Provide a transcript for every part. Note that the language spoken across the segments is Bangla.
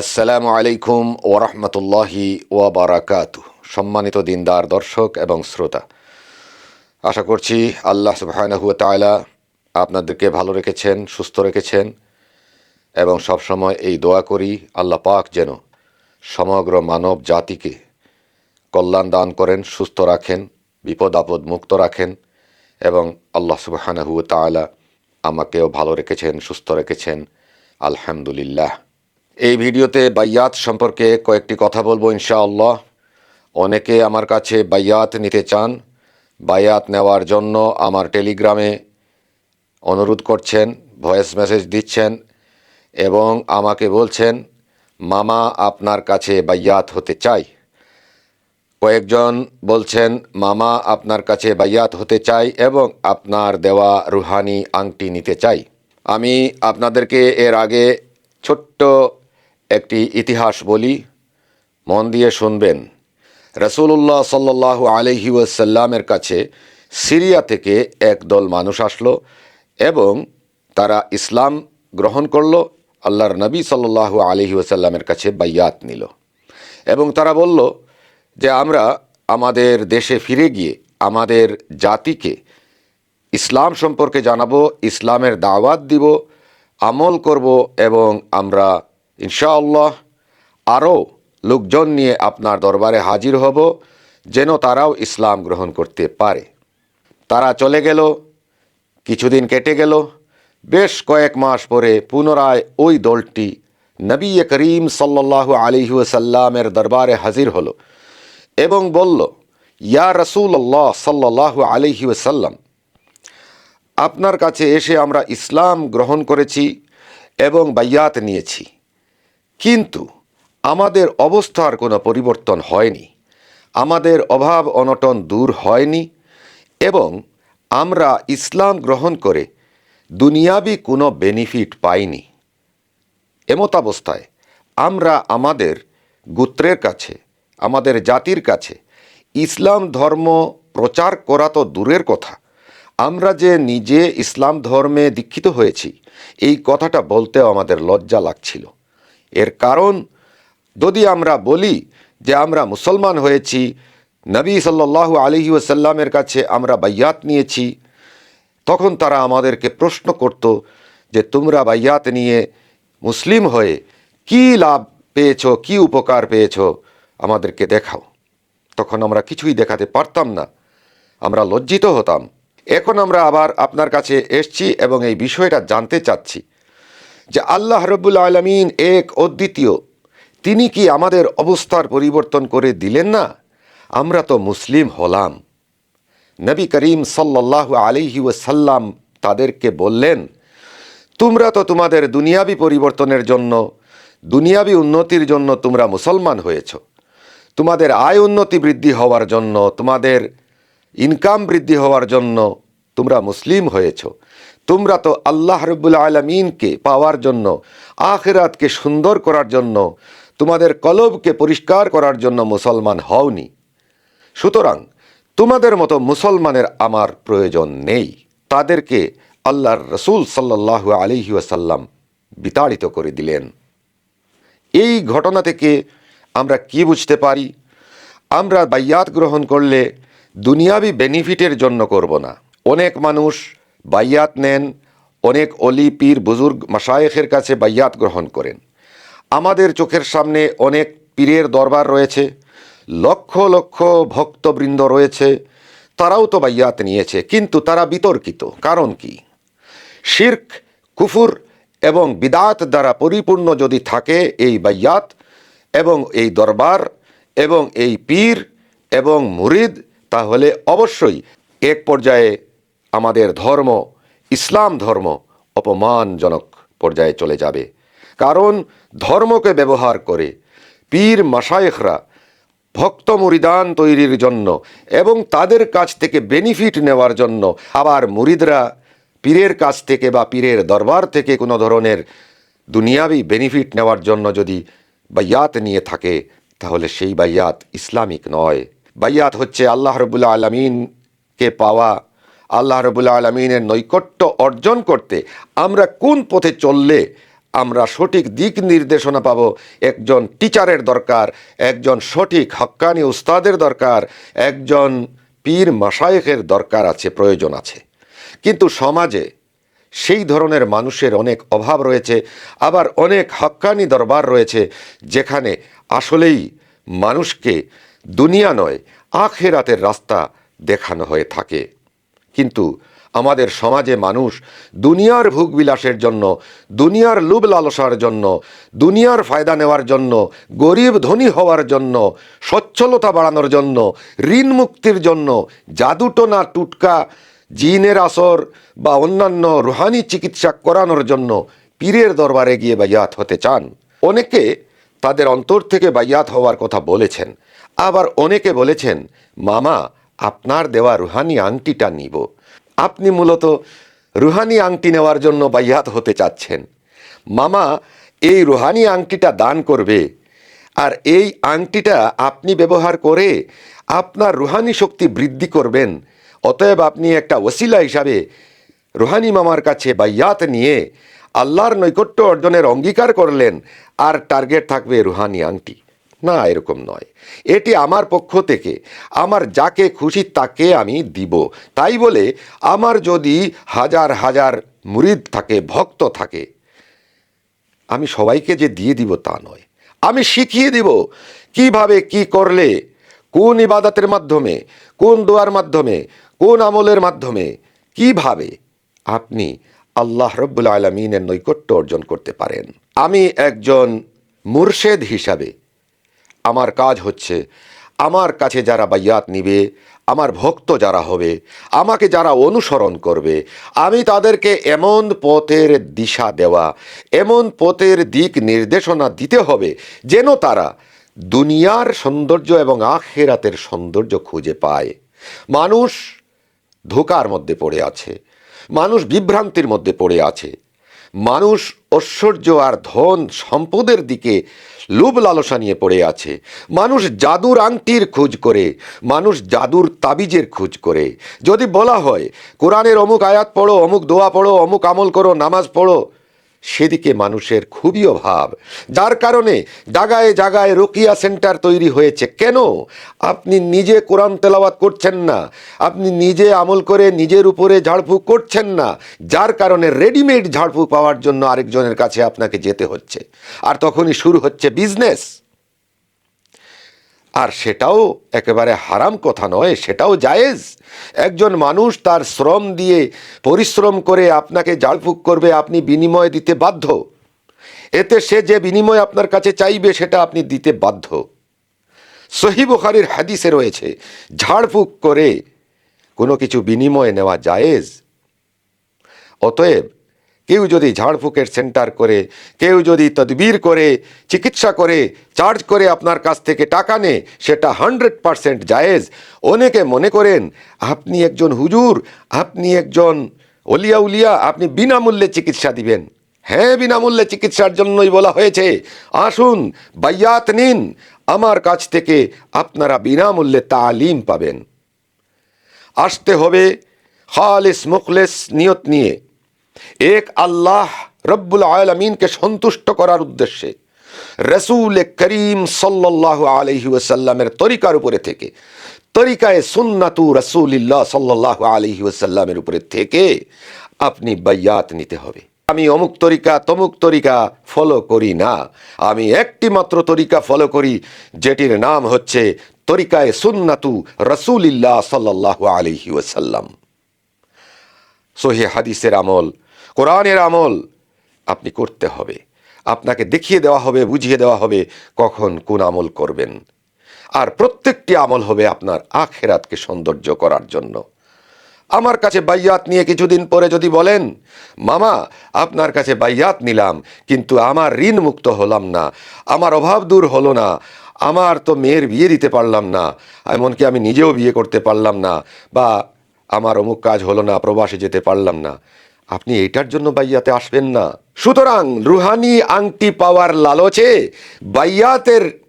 আসসালামু আলাইকুম ওরহমতুল্লাহি ওয়াবারাকাত সম্মানিত দিনদার, দর্শক এবং শ্রোতা, আশা করছি আল্লাহ সুবহানাহু ওয়া তাআলা আপনাদেরকে ভালো রেখেছেন, সুস্থ রেখেছেন এবং সবসময় এই দোয়া করি, আল্লাহ পাক যেন সমগ্র মানব জাতিকে কল্যাণ দান করেন, সুস্থ রাখেন, বিপদ আপদ মুক্ত রাখেন এবং আল্লাহ সুবহানাহু তাআলা আমাকেও ভালো রেখেছেন, সুস্থ রেখেছেন। আলহামদুলিল্লাহ। এই ভিডিওতে বাইয়াত সম্পর্কে কয়েকটি কথা বলব, ইনশাআল্লাহ। অনেকে আমার কাছে বাইয়াত নিতে চান, বাইয়াত নেওয়ার জন্য আমার টেলিগ্রামে অনুরোধ করছেন, ভয়েস মেসেজ দিচ্ছেন এবং আমাকে বলছেন, মামা, আপনার কাছে বাইয়াত হতে চাই। কয়েকজন বলছেন, মামা, আপনার কাছে বাইয়াত হতে চাই এবং আপনার দেওয়া রুহানি আংটি নিতে চাই। আমি আপনাদেরকে এর আগে ছোট্ট একটি ইতিহাস বলি, মন দিয়ে শুনবেন। রসুল্লাহ সাল্লাহ আলহি ওয়াসাল্লামের কাছে সিরিয়া থেকে একদল মানুষ আসলো এবং তারা ইসলাম গ্রহণ করল, আল্লাহর নবী সাল্লাহ আলহি ওয়াসাল্লামের কাছে বাইয়াত নিল। এবং তারা বলল যে, আমরা আমাদের দেশে ফিরে গিয়ে আমাদের জাতিকে ইসলাম সম্পর্কে জানাব, ইসলামের দাওয়াত দিব, আমল করব এবং আমরা ইনশাআল্লাহ আরও লোকজন নিয়ে আপনার দরবারে হাজির হব যেন তারাও ইসলাম গ্রহণ করতে পারে। তারা চলে গেল, কিছুদিন কেটে গেল, বেশ কয়েক মাস পরে পুনরায় ওই দলটি নবী করিম সাল্লাহ আলিহাসাল্লামের দরবারে হাজির হলো এবং বলল, ইয়া রসুল্লাহ সাল্লাহ আলহি ওসাল্লাম আপনার কাছে এসে আমরা ইসলাম গ্রহণ করেছি এবং বাইয়াত নিয়েছি। কিন্তু আমাদের অবস্থার কোনো পরিবর্তন হয়নি। আমাদের অভাব অনটন দূর হয়নি এবং আমরা ইসলাম গ্রহণ করে দুনিয়াবি কোনো বেনিফিট পাইনি। এমতাবস্থায় আমরা আমাদের গোত্রের কাছে, আমাদের জাতির কাছে ইসলাম ধর্ম প্রচার করা তো দূরের কথা। আমরা যে নিজে ইসলাম ধর্মে দীক্ষিত হয়েছি, এই কথাটা বলতেও আমাদের লজ্জা লাগছিল। এর কারণ যদি আমরা বলি যে আমরা মুসলমান হয়েছি, নবী সাল্লাহ আলহি ওসাল্লামের কাছে আমরা বাইয়াত নিয়েছি, তখন তারা আমাদেরকে প্রশ্ন করত যে তোমরা বাইয়াত নিয়ে মুসলিম হয়ে কি লাভ পেয়েছ, কি উপকার পেয়েছ আমাদেরকে দেখাও। তখন আমরা কিছুই দেখাতে পারতাম না, আমরা লজ্জিত হতাম। এখন আমরা আবার আপনার কাছে এসছি এবং এই বিষয়টা জানতে চাচ্ছি। যে আল্লাহ রব্বুল আলমিন এক অদ্বিতীয়। তিনি কি আমাদের অবস্থার পরিবর্তন করে দিলেন না? আমরা তো মুসলিম হলাম। নবী করিম সাল্লাহ আলিহি ওসাল্লাম তাদেরকে বললেন, তোমরা তো তোমাদের দুনিয়াবি পরিবর্তনের জন্য, দুনিয়াবি উন্নতির জন্য তোমরা মুসলমান হয়েছ। তোমাদের আয় উন্নতি বৃদ্ধি হওয়ার জন্য, তোমাদের ইনকাম বৃদ্ধি হওয়ার জন্য তোমরা মুসলিম হয়েছ। তোমরা তো আল্লাহ রব্বুল আলমিনকে পাওয়ার জন্য, আখেরাতকে সুন্দর করার জন্য, তোমাদের কলবকে পরিষ্কার করার জন্য মুসলমান হওনি। সুতরাং তোমাদের মতো মুসলমানের আমার প্রয়োজন নেই। তাদেরকে আল্লাহর রসুল সাল্লাহ আলিহি ওয়াসাল্লাম বিতাড়িত করে দিলেন। এই ঘটনা থেকে আমরা কি বুঝতে পারি? আমরা বাইয়াত গ্রহণ করলে দুনিয়াবি বেনিফিটের জন্য করব না। অনেক মানুষ বাইয়াত নেন, অনেক অলি পীর বুজুর্গ মাসায়েখের কাছে বাইয়াত গ্রহণ করেন। আমাদের চোখের সামনে অনেক পীরের দরবার রয়েছে, লক্ষ লক্ষ ভক্তবৃন্দ রয়েছে, তারাও তো বাইয়াত নিয়েছে, কিন্তু তারা বিতর্কিত। কারণ কি? শির্ক, কুফুর এবং বিদাত দ্বারা পরিপূর্ণ যদি থাকে এই বাইয়াত এবং এই দরবার এবং এই পীর এবং মুরিদ, তাহলে অবশ্যই এক পর্যায়ে আমাদের ধর্ম, ইসলাম ধর্ম অপমানজনক পর্যায়ে চলে যাবে। কারণ ধর্মকে ব্যবহার করে পীর মাসায়েখরা ভক্ত মুরিদান তৈরির জন্য এবং তাদের কাছ থেকে বেনিফিট নেওয়ার জন্য আবার মুরিদরা পীরের কাছ থেকে বা পীরের দরবার থেকে কোনো ধরনের দুনিয়াবি বেনিফিট নেওয়ার জন্য যদি বাইয়াত নিয়ে থাকে, তাহলে সেই বাইয়াত ইসলামিক নয়। বাইয়াত হচ্ছে আল্লাহ রবুল্লা আলমিনকে পাওয়া আল্লাহ রবুল্লা আলমিনের নৈকট্য অর্জন করতে আমরা কোন পথে চললে আমরা সঠিক দিক নির্দেশনা পাবো? একজন টিচারের দরকার, একজন সঠিক হক্কানি উস্তাদের দরকার, একজন পীর মাসায়েকের দরকার আছে, প্রয়োজন আছে। কিন্তু সমাজে সেই ধরনের মানুষের অনেক অভাব রয়েছে, আবার অনেক হক্কানি দরবার রয়েছে, যেখানে আসলেই মানুষকে দুনিয়া নয়, আখেরাতের রাস্তা দেখানো হয়ে থাকে। কিন্তু আমাদের সমাজে মানুষ দুনিয়ার ভোগবিলাসের জন্য, দুনিয়ার লুব লালসার জন্য, দুনিয়ার ফায়দা নেওয়ার জন্য, গরিব ধনী হওয়ার জন্য, সচ্ছলতা বাড়ানোর জন্য, ঋণ মুক্তির জন্য, জাদুটোনা টুটকা, জিনের আসর বা অন্যান্য রুহানি চিকিৎসা করানোর জন্য পীরের দরবারে গিয়ে বাইয়াত হতে চান। অনেকে তাদের অন্তর থেকে বাইয়াত হওয়ার কথা বলেছেন। আবার অনেকে বলেছেন, মামা আপনার দেওয়া রুহানি আংটিটা নিব। আপনি মূলত রুহানি আংটি নেওয়ার জন্য বাইয়াত হতে চাচ্ছেন। মামা, এই রুহানি আংটিটা দান করবে। আর এই আংটিটা আপনি ব্যবহার করে আপনার রুহানি শক্তি বৃদ্ধি করবেন। অতএব আপনি একটা ওসিলা হিসাবে রুহানি মামার কাছে বাইয়াত নিয়ে আল্লাহর নৈকট্য অর্জনের অঙ্গীকার করলেন। আর টার্গেট থাকবে রুহানি আংটি। না এরকম নয়। এটি আমার পক্ষ থেকে, আমার যাকে খুশি তাকে আমি দিব। তাই বলে, আমার যদি হাজার হাজার মুরিদ থাকে, ভক্ত থাকে, আমি সবাইকে যে দিয়ে দিব তা নয়। আমি শিখিয়ে দিব কীভাবে কি করলে, কোন ইবাদতের মাধ্যমে, কোন দোয়ার মাধ্যমে, কোন আমলের মাধ্যমে, কীভাবে আপনি আল্লাহ রব্বুল আলমিনের নৈকট্য অর্জন করতে পারেন। আমি একজন মুর্শেদ হিসাবে আমার কাজ হচ্ছে। আমার কাছে যারা বাইয়াত নিবে, আমার ভক্ত যারা হবে, আমাকে যারা অনুসরণ করবে, আমি তাদেরকে এমন পথের দিশা দেওয়া, এমন পথের দিক নির্দেশনা দিতে হবে যেন তারা দুনিয়ার সৌন্দর্য এবং আখেরাতের সৌন্দর্য খুঁজে পায়। মানুষ ধোকার মধ্যে পড়ে আছে। মানুষ বিভ্রান্তির মধ্যে পড়ে আছে। মানুষ, ঐশ্বর্য আর ধন সম্পদের দিকে লোভ লালসা নিয়ে পড়ে আছে। মানুষ জাদুর আংটির খোঁজ করে, মানুষ জাদুর তাবিজের খোঁজ করে। যদি বলা হয়, কোরআনের অমুক আয়াত পড়ো, অমুক দোয়া পড়ো, অমুক আমল করো, নামাজ পড়ো সেদিকে মানুষের খুবই অভাব। যার কারণে জাগায় জাগায় রোকিয়া সেন্টার তৈরি হয়েছে। কেন? আপনি নিজে কোরআন তেলাওয়াত করছেন না। আপনি নিজে আমল করে নিজের উপরে ঝাড়ফুঁক করছেন না। যার কারণে রেডিমেড ঝাড়ফুঁক পাওয়ার জন্য আরেকজনের কাছে আপনাকে যেতে হচ্ছে। আর তখনই শুরু হচ্ছে বিজনেস। আর সেটাও একেবারে হারাম কথা নয়, সেটাও জায়েজ। একজন মানুষ তার শ্রম দিয়ে পরিশ্রম করে আপনাকে জালফুক করবে, আপনি বিনিময় দিতে বাধ্য। এতে সে যে বিনিময় আপনার কাছে চাইবে, সেটা আপনি দিতে বাধ্য। সহি বুখারির হাদিসে রয়েছে, ঝাড়ফুঁক করে কোনো কিছু বিনিময় নেওয়া জায়েজ। অতএব কেউ যদি ঝাড়ফুঁকের সেন্টার করে, কেউ যদি তদবির করে, চিকিৎসা করে, চার্জ করে আপনার কাছ থেকে টাকা নে, সেটা হান্ড্রেড পারসেন্ট জায়েজ। অনেকে মনে করেন, আপনি একজন হুজুর, আপনি একজন অলিয়া উলিয়া, আপনি বিনামূল্যে চিকিৎসা দিবেন। হ্যাঁ বিনামূল্যে চিকিৎসার জন্যই বলা হয়েছে। আসুন, বাইয়াত নিন। আমার কাছ থেকে আপনারা বিনামূল্যে তালিম পাবেন। আসতে হবে খালিস মুখলেস নিয়ত নিয়ে। এক আল্লাহ রব্বুল আলমিনকে সন্তুষ্ট করার উদ্দেশ্যে রসুল করিম সাল্লাহ আলহি ওসাল্লামের তরিকার উপরে থেকে, তরিকায় সুন্নাতু রসুলিল্লাহ সাল্লাহ আলহি ওসাল্লামের উপরে থেকে আপনি বাইয়াত নিতে হবে। আমি অমুক তরিকা, তমুক তরিকা ফলো করি না। আমি একটি মাত্র তরিকা ফলো করি, যেটির নাম হচ্ছে তরিকায় সুন্নাতু রসুলিল্লাহ সাল্লাহ আলহি ওসাল্লাম সহি হাদিসের আমল কোরআনের আমল আপনি করতে হবে। আপনাকে দেখিয়ে দেওয়া হবে, বুঝিয়ে দেওয়া হবে কখন কোন আমল করবেন। আর প্রত্যেকটি আমল হবে আপনার আখেরাতকে সৌন্দর্য করার জন্য। আমার কাছে বাইয়াত নিয়ে কিছুদিন পরে যদি বলেন, মামা, আপনার কাছে বাইয়াত নিলাম, কিন্তু আমার ঋণ মুক্ত হলাম না, আমার অভাব দূর হলো না, আমার তো মেয়ের বিয়ে দিতে পারলাম না, এমনকি আমি নিজেও বিয়ে করতে পারলাম না, বা আমার অমুক কাজ হলো না, প্রবাসে যেতে পারলাম না। আপনি এটার জন্য বাইয়াতে আসবেন না। সুতরাং রুহানি আংটি পাওয়ার লালচে বাইয়াতের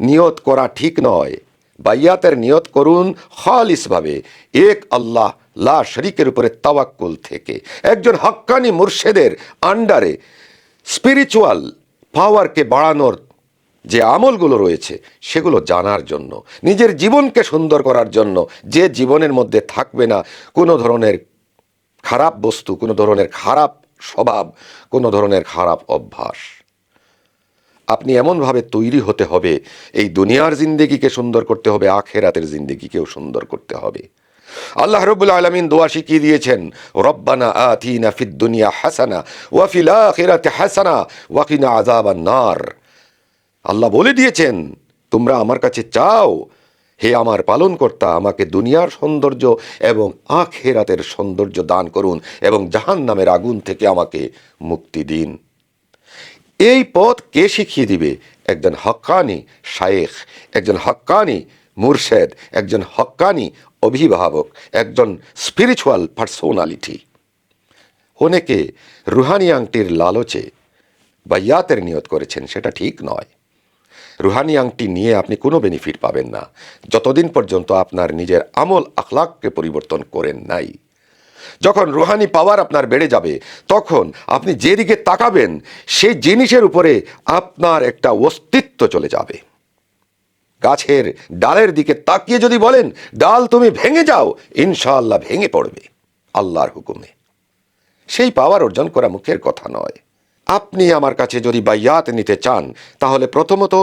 নিয়ত করা ঠিক নয়। বাইয়াতের নিয়ত করুন খালিসভাবে। এক আল্লাহ লা শরিকের উপরে তাওয়াক্কুল থেকে। একজন হক্কানি মুর্শেদের আন্ডারে স্পিরিচুয়াল পাওয়ারকে বাড়ানোর যে আমলগুলো রয়েছে, সেগুলো জানার জন্য, নিজের জীবনকে সুন্দর করার জন্য, যে জীবনের মধ্যে থাকবে না, কোনো ধরনের খারাপ বস্তু, কোনো ধরনের খারাপ স্বভাব, কোনো ধরনের খারাপ অভ্যাস। আপনি এমনভাবে তৈরি হতে হবে, এই দুনিয়ার জিন্দেগিকে সুন্দর করতে হবে, আখেরাতের জিন্দেগিকেও সুন্দর করতে হবে। আল্লাহ রব্বুল আলমিন দোয়া শিখিয়ে দিয়েছেন, রব্বানা আতিনা ফিদ দুনিয়া হাসানা ওয়াফিল আখিরাতে হাসানা ওয়াকিনা আযাবান নার। আল্লাহ বলে দিয়েছেন, তোমরা আমার কাছে চাও হে আমার পালনকর্তা, আমাকে দুনিয়ার সৌন্দর্য এবং আখেরাতের সৌন্দর্য দান করুন এবং জাহান নামের আগুন থেকে আমাকে মুক্তি দিন। এই পথ কে শিখিয়ে দিবে? একজন হক্কানি শায়েখ, একজন হক্কানি মুরশেদ, একজন হক্কানি অভিভাবক, একজন স্পিরিচুয়াল পার্সোনালিটি অনেকে রুহানি আংটির লালচে বা ইয়াতের নিয়ত করেছেন, সেটা ঠিক নয়। রুহানি আংটি নিয়ে আপনি কোনো বেনিফিট পাবেন না। যতদিন পর্যন্ত আপনার নিজের আমল আখলাককে পরিবর্তন করেন নাই। যখন রুহানি পাওয়ার আপনার বেড়ে যাবে, তখন আপনি যেদিকে তাকাবেন, সেই জিনিসের উপরে আপনার একটা অস্তিত্ব চলে যাবে। গাছের ডালের দিকে তাকিয়ে যদি বলেন, ডাল তুমি ভেঙে যাও, ইনশাআল্লাহ ভেঙে পড়বে, আল্লাহর হুকুমে। সেই পাওয়ার অর্জন করা মুখের কথা নয়। আপনি আমার কাছে যদি বাইয়াত নিতে চান, তাহলে প্রথমত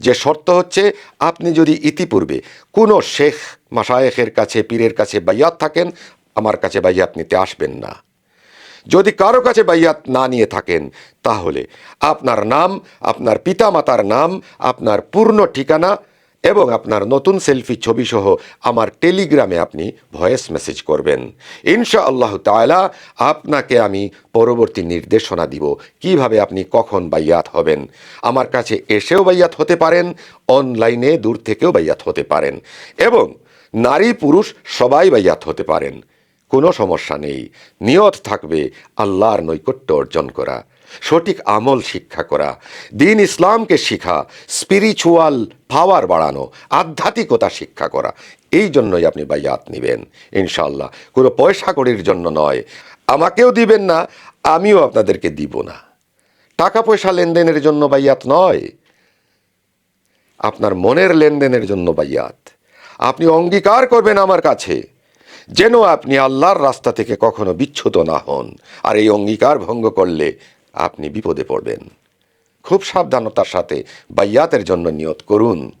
যে শর্ত হচ্ছে, আপনি যদি ইতিপূর্বে কোনো শেখ মাসায়েখের কাছে, পীরের কাছে বাইয়াত থাকেন, আমার কাছে বাইয়াত নিতে আসবেন না। যদি কারও কাছে বাইয়াত না নিয়ে থাকেন, তাহলে আপনার নাম, আপনার পিতামাতার নাম, আপনার পূর্ণ ঠিকানা এবং আপনার নতুন সেলফি ছবি সহ আমার টেলিগ্রামে আপনি ভয়েস মেসেজ করবেন। ইনশা আল্লাহ তাআলা আপনাকে আমি পরবর্তী নির্দেশনা দিব কীভাবে আপনি কখন বাইয়াত হবেন। আমার কাছে এসেও বাইয়াত হতে পারেন, অনলাইনে দূর থেকেও বাইয়াত হতে পারেন এবং নারী পুরুষ সবাই বাইয়াত হতে পারেন। কোনো সমস্যা নেই। নিয়ত থাকবে আল্লাহর নৈকট্য অর্জন করা। সঠিক আমল শিক্ষা করা। দিন ইসলামকে শিখা স্পিরিচুয়াল পাওয়ার বাড়ানো, আধ্যাত্মিকতা শিক্ষা করা। এই জন্যই আপনি বাইয়াত নেবেন ইনশাল্লাহ কোনো পয়সা কড়ির জন্য নয়। আমাকেও দিবেন না, আমিও আপনাদেরকে দিব না। টাকা পয়সা লেনদেনের জন্য বাইয়াত নয়। আপনার মনের লেনদেনের জন্য বাইয়াত আপনি অঙ্গীকার করবেন আমার কাছে। যেন আপনি আল্লাহর রাস্তা থেকে কখনো বিচ্ছুত না হন। আর এই অঙ্গীকার ভঙ্গ করলে আপনি বিপদে পড়বেন। খুব সাবধানতার সাথে বাইয়াতের জন্য নিয়ত করুন।